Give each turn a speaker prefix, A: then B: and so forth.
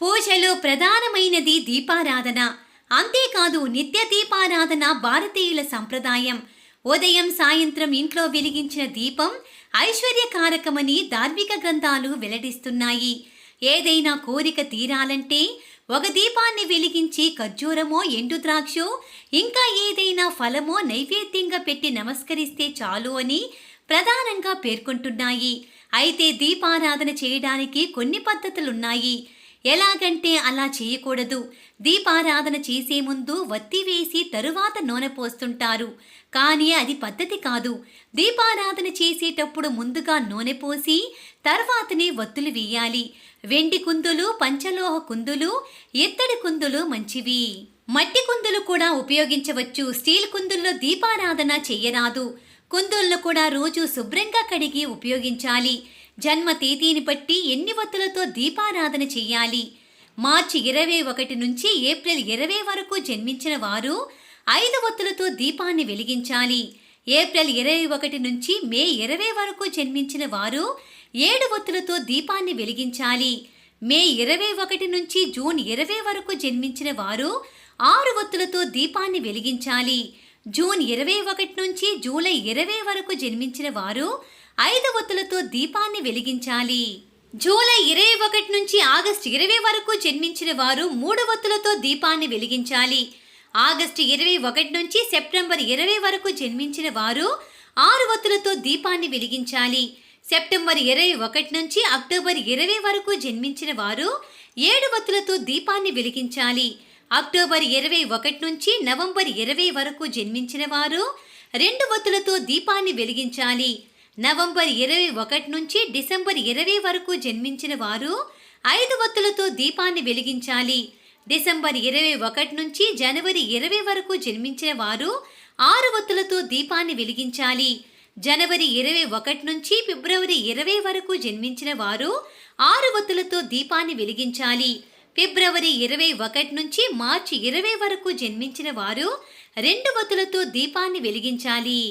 A: పూజలో ప్రధానమైనది దీపారాధన. అంతేకాదు నిత్య దీపారాధన భారతీయుల సంప్రదాయం. ఉదయం సాయంత్రం ఇంట్లో వెలిగించిన దీపం ఐశ్వర్యకారకమని ధార్మిక గ్రంథాలు వెల్లడిస్తున్నాయి. ఏదైనా కోరిక తీరాలంటే ఒక దీపాన్ని వెలిగించి ఖర్జూరమో ఎండు ద్రాక్షో ఇంకా ఏదైనా ఫలమో నైవేద్యంగా పెట్టి నమస్కరిస్తే చాలు అని ప్రధానంగా పేర్కొంటున్నాయి. అయితే దీపారాధన చేయడానికి కొన్ని పద్ధతులున్నాయి. ఎలాగంటే అలా చేయకూడదు. దీపారాధన చేసే ముందు వత్తి వేసి తరువాత నూనె పోస్తుంటారు. కానీ అది పద్ధతి కాదు. దీపారాధన చేసేటప్పుడు ముందుగా నూనె పోసి తర్వాతనే వత్తులు వేయాలి. వెండి కుందులు పంచలోహ కుందులు ఎత్తడి కుందులు మంచివి. మట్టి కుందులు కూడా ఉపయోగించవచ్చు. స్టీల్ కుందుల్లో దీపారాధన చేయరాదు. కుందులను కూడా రోజు శుభ్రంగా కడిగి ఉపయోగించాలి. జన్మ తేదీని బట్టి ఎన్ని వత్తులతో దీపారాధన చెయ్యాలి? మార్చి ఇరవై ఒకటి నుంచి ఏప్రిల్ ఇరవై వరకు జన్మించిన వారు ఐదు వత్తులతో దీపాన్ని వెలిగించాలి. ఏప్రిల్ ఇరవై ఒకటి నుంచి మే ఇరవై వరకు జన్మించిన వారు ఏడు వత్తులతో దీపాన్ని వెలిగించాలి. మే ఇరవై ఒకటి నుంచి జూన్ ఇరవై వరకు జన్మించిన వారు ఆరు వత్తులతో దీపాన్ని వెలిగించాలి. జూన్ ఇరవై ఒకటి నుంచి జూలై ఇరవై వరకు జన్మించిన వారు ఐదు వత్తులతో దీపాన్ని వెలిగించాలి. జూలై ఇరవై ఒకటి నుంచి ఆగస్టు ఇరవై వరకు జన్మించిన వారు మూడు ఒత్తులతో దీపాన్ని వెలిగించాలి. ఆగస్టు ఇరవై ఒకటి నుంచి సెప్టెంబర్ ఇరవై వరకు జన్మించిన వారు ఆరు వత్తులతో దీపాన్ని వెలిగించాలి. సెప్టెంబర్ ఇరవై ఒకటి నుంచి అక్టోబర్ ఇరవై వరకు జన్మించిన వారు ఏడు ఒత్తులతో దీపాన్ని వెలిగించాలి. అక్టోబర్ ఇరవై ఒకటి నుంచి నవంబర్ ఇరవై వరకు జన్మించిన వారు రెండు వత్తులతో దీపాన్ని వెలిగించాలి. నవంబర్ ఇరవై ఒకటి నుంచి డిసెంబర్ ఇరవై వరకు జన్మించిన వారు ఐదు వత్తులతో దీపాన్ని వెలిగించాలి. డిసెంబర్ ఇరవై ఒకటి నుంచి జనవరి ఇరవై వరకు జన్మించిన వారు ఆరు వత్తులతో దీపాన్ని వెలిగించాలి. జనవరి ఇరవై ఒకటి నుంచి ఫిబ్రవరి ఇరవై వరకు జన్మించిన వారు ఆరు వత్తులతో దీపాన్ని వెలిగించాలి. ఫిబ్రవరి ఇరవై ఒకటి నుంచి మార్చి ఇరవై వరకు జన్మించిన వారు రెండు వత్తులతో దీపాన్ని వెలిగించాలి.